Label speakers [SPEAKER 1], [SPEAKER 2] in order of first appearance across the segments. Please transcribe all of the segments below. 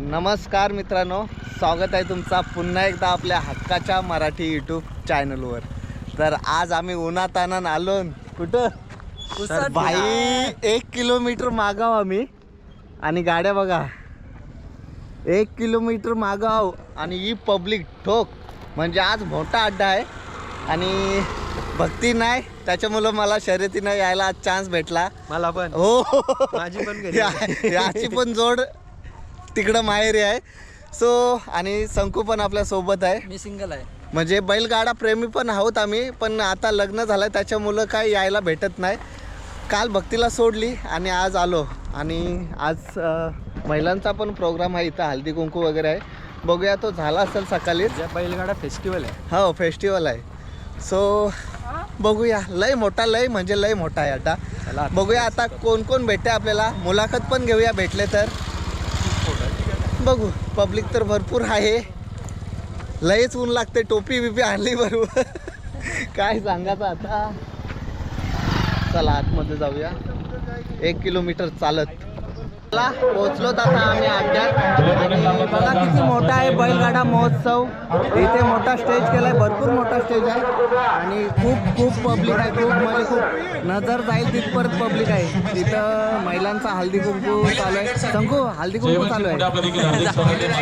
[SPEAKER 1] नमस्कार मित्रांनो स्वागत आहे तुमचा पुन्हा एकदा आपल्या हक्काच्या मराठी यूट्यूब चॅनलवर तर आज आम्ही उन्हातानान आलो. कुठं? बाई एक किलोमीटर मागाव आम्ही. आणि गाड्या बघा. एक किलोमीटर मागाव आणि ही पब्लिक ठोक. म्हणजे आज मोठा अड्डा आहे. आणि भक्ती नाही. त्याच्यामुळं मला शर्यतीनं यायला आज चान्स भेटला.
[SPEAKER 2] मला पण.
[SPEAKER 1] हो.
[SPEAKER 2] माझी पण
[SPEAKER 1] याची पण जोड तिकडं माहेरी आहे. सो आणि संकू पण आपल्यासोबत आहे.
[SPEAKER 2] मी सिंगल आहे.
[SPEAKER 1] म्हणजे बैलगाडा प्रेमी पण आहोत आम्ही पण आता लग्न झालं त्याच्यामुळं काही यायला भेटत नाही. काल भक्तीला सोडली आणि आज आलो. आणि आज अ, महिलांचा पण प्रोग्राम आहे इथं हल्दी कुंकू वगैरे आहे. बघूया तो झाला असेल सकाळीच
[SPEAKER 2] ज्या बैलगाडा फेस्टिवल आहे.
[SPEAKER 1] हो फेस्टिवल आहे. सो बघूया. लय मोठा लय म्हणजे लय मोठा आहे आता.
[SPEAKER 2] चला आता.
[SPEAKER 1] बघूया आता कोण कोण भेटते आपल्याला. मुलाखत पण घेऊया भेटले तर. बघू. पब्लिक तर भरपूर आहे. लयच ऊन लागते टोपी बिपी आणली बरोबर काय सांगायचं आता? चला आतमध्ये जाऊया. एक किलोमीटर चालत. चला पोचलोत आता आम्ही अड्ड्यात आणि बघा किती मोठा आहे बैलगाडा महोत्सव. इथे मोठा स्टेज केलाय भरपूर मोठा स्टेज आहे. आणि खूप खूप पब्लिक आहे. खूप म्हणजे खूप नजर जाईल तिथपर्यंत पब्लिक आहे. तिथं महिलांचा हल्दी कुंकू चालू आहे. शंकू हल्दी कुंकू चालू आहे.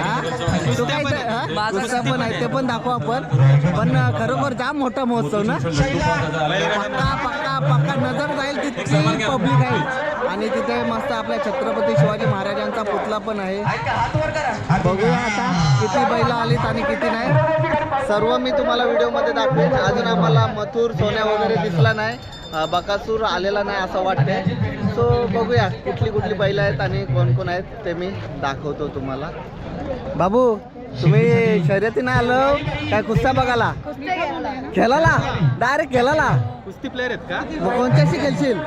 [SPEAKER 1] हा? तू काय हा? पण आहे. ते पण दाखवू आपण. पण खरोखर जाम मोठा महोत्सव ना? पक्का नजर जाईल तितकी पब्लिक आहे. आणि तिथे मस्त आपल्या छत्रपती शिवाजी महाराजांचा पुतळा पण आहे. बघूया आता किती बैल आलीत आणि किती नाही. सर्व मी तुम्हाला व्हिडिओमध्ये दाखवेन. अजून आम्हाला मथुर सोन्या वगैरे दिसला नाही. बकासूर आलेला नाही असं वाटतंय. सो बघूया कुठली कुठली बैल आहेत आणि कोण कोण आहेत ते मी दाखवतो तुम्हाला. बाबू तुम्ही शर्यती नाही आलो काय कुस्त्या बघायला? खेळाला डायरेक्ट खेळाला
[SPEAKER 2] कुस्ती प्लेअर आहेत का?
[SPEAKER 1] कोणत्याशी खेळशील?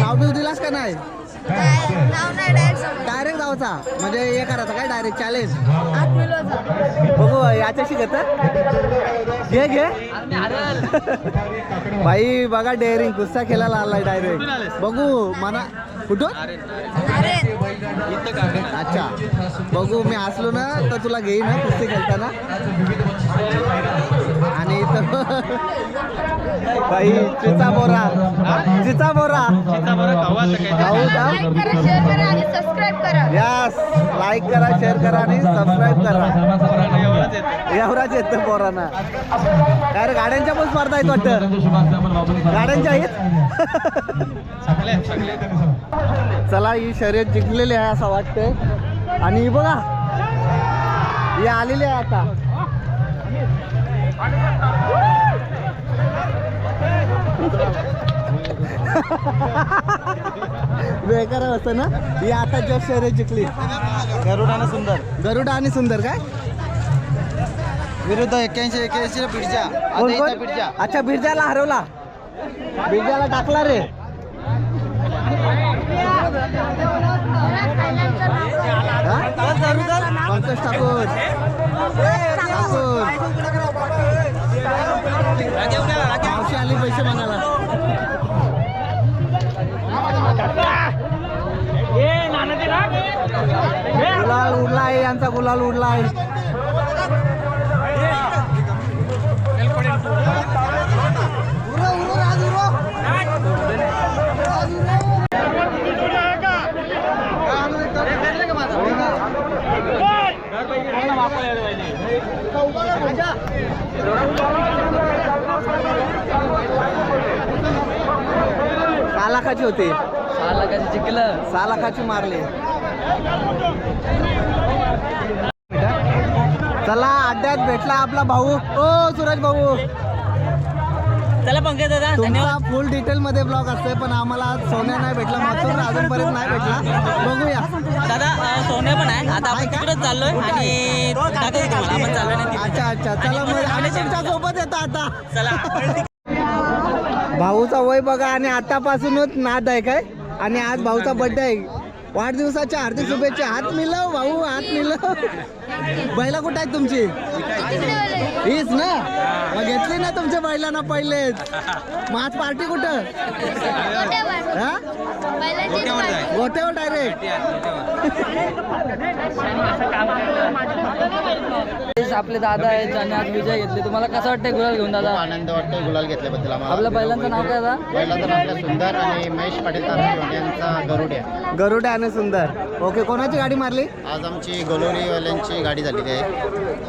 [SPEAKER 1] नाव बिव दिलास का नाही?
[SPEAKER 3] डायरेक्ट
[SPEAKER 1] जाऊचा. म्हणजे हे करायचं काय डायरेक्ट चॅलेंज बघू याच्याशी घेत? घे घे. भाई बघा डेअरिंग गुस्सा खेळायला आलाय डायरेक्ट बघू मना कुठून? अच्छा. बघू मी असलो ना तर तुला घेईन कुस्ती खेळताना. बाई चिचा बोरा. चिचा बोरा. खाऊ का?
[SPEAKER 3] लाईक करा शेअर करा आणि सबस्क्राईब करा.
[SPEAKER 1] यस लाईक करा शेअर करा आणि सबस्क्राईब करा. एवढाच येतं. पोरांना. काय रे गाड्यांच्या पण स्पर्धा आहेत वाटतं. गाड्यांच्या आहेत. चला ही शर्यत जिंकलेली आहे असं वाटतंय. आणि ही बघा ही आलेली आहे आता. बेकार असतं ना? ही आता जस्ट शर्यत जिंकली.
[SPEAKER 2] गरुडानं सुंदर.
[SPEAKER 1] गरुडा आणि सुंदर काय?
[SPEAKER 2] विरुद्ध एक्क्याऐंशी एक्क्याऐंशी
[SPEAKER 1] कोण कोण? अच्छा बिरजाला हरवला. बिरजाला टाकला रे. हा? पंकज ठाकूर. पैसे म्हणाला गुलाल उडला आहे यांचा गुलाल उडला आहे लाखाची होते.
[SPEAKER 2] सहा लाखाचं जिंकलं.
[SPEAKER 1] सहा लाखाची मारले. चला अड्ड्यात भेटला आपला भाऊ. ओ सूरज भाऊ.
[SPEAKER 2] चला पंकज दादा
[SPEAKER 1] तुमचा फुल डिटेल मध्ये ब्लॉग असतोय पण आम्हाला सोन्या नाही भेटला मथुर अजूनपर्यंत नाही भेटला. बघूया.
[SPEAKER 4] दादा सोन्या पण आहे. आता आपण? तिकडेच चाललोय आणि आपण चाललोय.
[SPEAKER 1] अच्छा अच्छा. चला मग आम्ही तुमच्यासोबत येतो आता.
[SPEAKER 4] चला.
[SPEAKER 1] भाऊचा वय बघा आणि आतापासूनच नाद आहे काय? आणि आज भाऊचा बर्थडे आहे. वाढदिवसाच्या हार्दिक शुभेच्छा. हात मिलव भाऊ हात मिलव. बैला कुठं आहेत तुमची? हीच ना? मग घेतली ना तुमच्या बैलांना पहिलेच. मग आज पार्टी कुठं? हा गोट्यावर डायरेक्ट
[SPEAKER 2] आपले दादा आहेत ज्यांनी आज विजय घेतले. तुम्हाला कसं वाटतंय गुलाल घेऊन दादा?
[SPEAKER 5] आनंद वाटतोय गुलाल घेतल्याबद्दल आम्हाला.
[SPEAKER 2] आपल्या बैलांचं नाव काय दादा?
[SPEAKER 5] बैलाचं नाव आपलं सुंदर आणि महेश पाटील तांदूळ यांचा गरुड्या
[SPEAKER 1] गरुडा आणि सुंदर. ओके कोणाची गाडी मारली?
[SPEAKER 5] आज आमची गोलोरीवाल्यांची गाडी झालेली आहे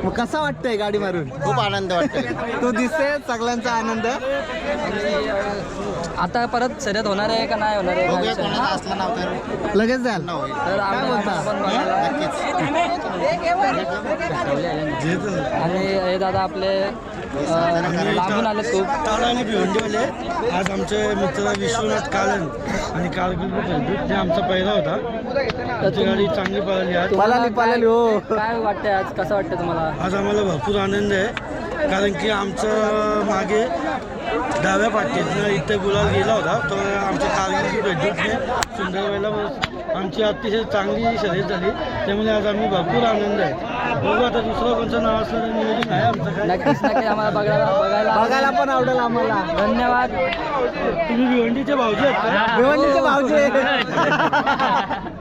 [SPEAKER 1] मग कसा वाटतंय गाडी मारून?
[SPEAKER 5] खूप आनंद वाटतोय.
[SPEAKER 1] तू दिसते सगळ्यांचा आनंद.
[SPEAKER 2] आता परत शर्यत होणार आहे का नाही होणार आहे? काय
[SPEAKER 5] बघूया
[SPEAKER 2] विषय?
[SPEAKER 5] कोणाचं असलं नाव तर.
[SPEAKER 1] लगेच जाल
[SPEAKER 5] नाव होईल.
[SPEAKER 2] तर
[SPEAKER 1] काय
[SPEAKER 2] आम्ही
[SPEAKER 1] बोलता?
[SPEAKER 2] आपण बघायला-
[SPEAKER 5] नक्कीच.
[SPEAKER 2] आणि हे दादा आपले अं, लांबून आले खूप.
[SPEAKER 6] तारा आणि भिवंडीवाले. आज आमचे मित्र विश्वनाथ कालन आणि कारगिल हे आमचा पहिला होता. त्याची गाडी चांगली पळाली आज.
[SPEAKER 2] तुम्हाला
[SPEAKER 1] पळाली, पळाली, हो.
[SPEAKER 2] काय- काय वाटतंय आज? कसं वाटतंय तुम्हाला?
[SPEAKER 6] आज आम्हाला भरपूर आनंद आहे. कारण की आमचं मागे डाव्या पाठीतनं इथे गुलाल गेला होता. तो आमच्या कारगिल भेटूटने सुंदरबाईला आमची अतिशय चांगली शर्यत झाली. त्यामुळे आज आम्ही भरपूर आनंद आहे. बघू आता दुसरं कोणतं नाव असलं तर नियोजन आहे आमचं काय.
[SPEAKER 2] नक्कीच नक्की आम्हाला बघायला बघायला
[SPEAKER 1] बघायला पण आवडेल आम्हाला.
[SPEAKER 2] धन्यवाद.
[SPEAKER 6] तुम्ही भिवंडीचे भाऊजी आहेत का?
[SPEAKER 1] भिवंडीचे भाऊजी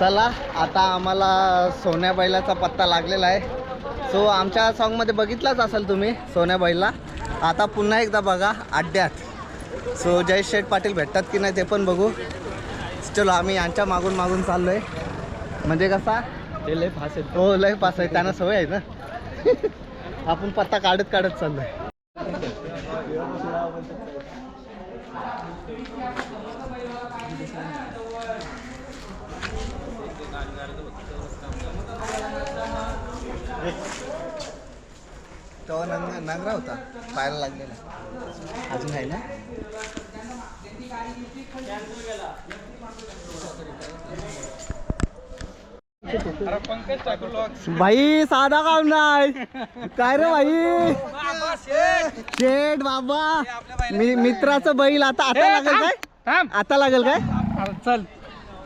[SPEAKER 1] चला आता आम्हाला सोन्या बैलाचा पत्ता लागलेला आहे. सो आमच्या सॉन्गमध्ये बघितलाच असाल तुम्ही सोन्या बैला आता पुन्हा एकदा बघा अड्ड्यात. सो जय शेठ पाटील भेटतात की नाही ते पण बघू. चलो आम्ही यांच्या मागून मागून चाललो आहे म्हणजे कसा?
[SPEAKER 2] ते लय फास आहेत.
[SPEAKER 1] हो लय पास आहे त्यांना सवय आहे ना? आपण पत्ता काढत काढत चाललोय. तेव्हा नंग नांगरा होता. पायाला लागलेला. अजून आहे ना? भाई साधा काम नाही. काय रे भाई? शेठ बाबा. मी मित्राचं बैल आता आता लागेल काय? आता लागेल काय?
[SPEAKER 7] चल.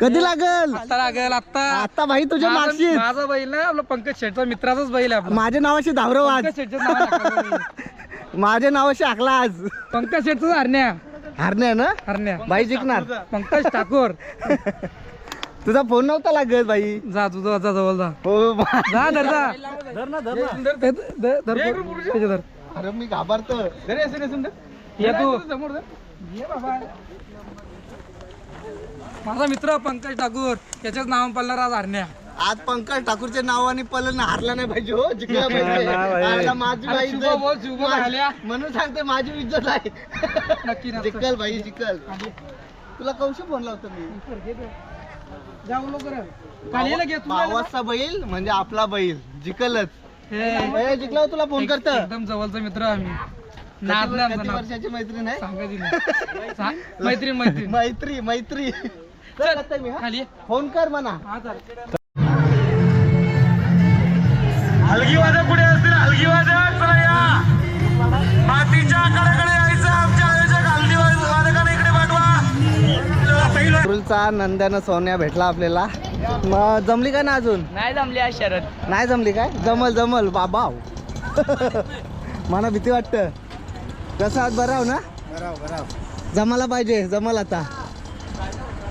[SPEAKER 1] कधी लागेल?
[SPEAKER 7] आता लागेल आता
[SPEAKER 1] आता भाई तुझ्या
[SPEAKER 7] माझा माझा बैल ना आपला पंकज शेटचा मित्राचाच बैल आहे आपला.
[SPEAKER 1] माझ्या नावाशी धावरव आज.
[SPEAKER 7] पंकज शेटचं नाव टाकलं बैल.
[SPEAKER 1] माझ्या नावाशी आखला आज.
[SPEAKER 7] पंकज शेटचा हरण्या.
[SPEAKER 1] हरण्या ना?
[SPEAKER 7] हरण्या.
[SPEAKER 1] भाई जिंकणार.
[SPEAKER 7] पंकज ठाकूर.
[SPEAKER 1] तुझा फोन नव्हता लागत भाई
[SPEAKER 7] जा तुझा जा जवळ जा.
[SPEAKER 1] हो बा-
[SPEAKER 7] जा धर जा. धर ना धर ना. धर धर त्याच्या धर.
[SPEAKER 1] अरे मी घाबरतो
[SPEAKER 7] ये तू. ये बाबा. माझा मित्र पंकज ठाकूर त्याच्याच नाव पडणार आज हरण्या.
[SPEAKER 1] आज पंकज ठाकूरच्या नावाने पलन हारला नाही पाहिजे हो. जिंकला पाहिजे. आता माझी
[SPEAKER 7] शुभ बोल, शुभ.
[SPEAKER 1] म्हणून सांगते माझी इज्जत आहे.
[SPEAKER 7] नक्की.
[SPEAKER 1] जिकल भाई जिकल. तुला कौशी फोन लावतो मी.
[SPEAKER 7] जाऊ लवकर. कालीला घे तू
[SPEAKER 1] मावाचा बैल म्हणजे आपला बैल. जिकलच.
[SPEAKER 7] हे,
[SPEAKER 1] जिंकल्यावर तुला फोन करत?
[SPEAKER 7] एकदम जवळचा मित्र आम्ही. नाद नाद.
[SPEAKER 1] वर्षाची मैत्रीण आहे?
[SPEAKER 7] सांगायची नाही सा- मैत्रीण मैत्रीण.
[SPEAKER 1] मैत्री मैत्री.
[SPEAKER 7] चल.
[SPEAKER 1] करते मी हा.
[SPEAKER 7] खाली ये.
[SPEAKER 1] फोन कर म्हणा.
[SPEAKER 7] हा
[SPEAKER 6] हलगी वादक कुठे असतील? हलगी वादक चला या. मातीच्या कडेकडे यायचं आमच्या आयोजक हलगी वादकाने इकडे पाठवा.
[SPEAKER 1] रुलचा नंद्यानं सोन्या भेटला आपल्याला. मग जमली का ना अजून?
[SPEAKER 2] नाही जमली आज शरद.
[SPEAKER 1] नाही जमली काय? जमल जमल. बाबा मला भीती वाटतं. कसं आज बरं आहो ना? जमाला पाहिजे जमल आता.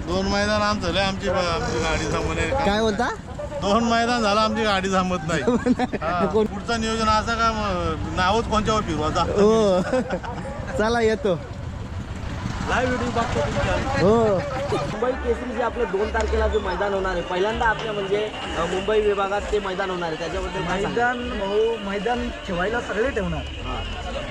[SPEAKER 8] दोन मैदान आम झाले आमची आमची गाडी थांबवणे
[SPEAKER 1] काय बोलता?
[SPEAKER 8] दोन मैदान झालं आमची गाडी थांबत नाही. हा. पुढचं नियोजन असं का मग नावच कोणच्यावर फिरवायचा?
[SPEAKER 1] हो. चला येतो. हो.
[SPEAKER 2] मुंबई केसरीचे आपलं दोन तारखेला जे मैदान होणार आहे पहिल्यांदा आपल्या म्हणजे अ, मुंबई विभागात ते मैदान होणार आहे त्याच्याबद्दल काय सांगाल?
[SPEAKER 1] मैदान भाऊ मैदान ठेवायला सगळे ठेवणार.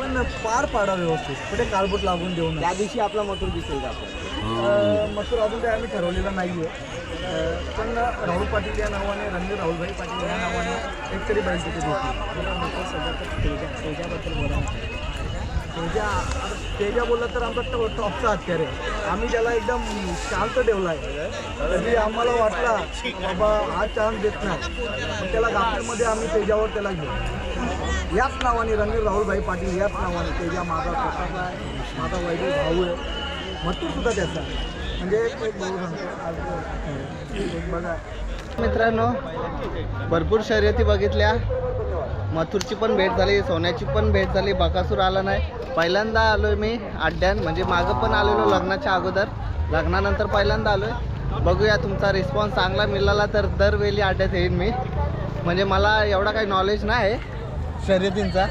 [SPEAKER 1] पण पार पाडा व्यवस्थित. कुठे काळबूट लागून देऊ
[SPEAKER 2] त्या दिवशी आपला मथुर दिसेल का आपल्याला?
[SPEAKER 1] मसूर अजून काही आम्ही ठरवलेला नाही
[SPEAKER 7] आहे पण राहुल पाटील या नावाने रणवीर राहुलभाई पाटील या नावाने एक तरी बैल तिथे तेजा बोला तेजा बोलला तर आमचा टॉपचा हत्यार आहे. आम्ही त्याला एकदम शांत ठेवला आहे तरी आम्हाला वाटला बाबा हा चान्स देत नाही. त्याला गाफेमध्ये आम्ही तेजावर त्याला घेऊ. याच नावाने रणवीर राहुलभाई पाटील याच नावाने तेजा माझा स्वतःचा आहे माझा वैभव भाऊ आहे. मथुर सुद्धा त्याचा. म्हणजे एक बघा.
[SPEAKER 1] मित्रांनो भरपूर शर्यती बघितल्या. मथुरची पण भेट झाली सोन्याची पण भेट झाली. बकासूर आला नाही. पहिल्यांदा आलोय मी अड्ड्यान म्हणजे मागं पण आलेलो लग्नाच्या अगोदर. लग्नानंतर पहिल्यांदा आलोय. बघूया तुमचा रिस्पॉन्स चांगला मिळाला तर दरवेळी अड्ड्यात येईन मी. म्हणजे मला एवढा काही नॉलेज नाही. शर्यतींचा.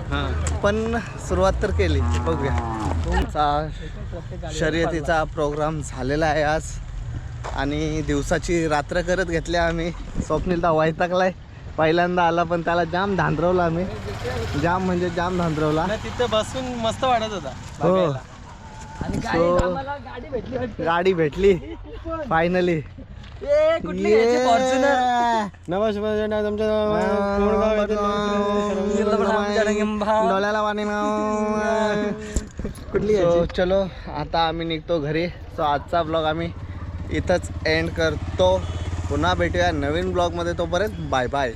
[SPEAKER 1] पण सुरुवात तर केली. बघूया. तुमचा शर्यतीचा प्रोग्राम झालेला आहे आज. आणि दिवसाची रात्र करत घेतल्या आम्ही. स्वप्नीलदा वैतागलाय पहिल्यांदा आला पण त्याला जाम धांदरवला आम्ही. जाम म्हणजे जाम धांदरवला.
[SPEAKER 7] तिथे बसून मस्त वाटत होता.
[SPEAKER 1] हो. गाडी भेटली फायनली डोळ्याला पाणी कुठली So, चलो आता आम्ही निघतो घरी. सो आजचा ब्लॉग आम्ही इथंच एंड करतो. पुन्हा भेटूया नवीन ब्लॉगमध्ये तोपर्यंत बाय बाय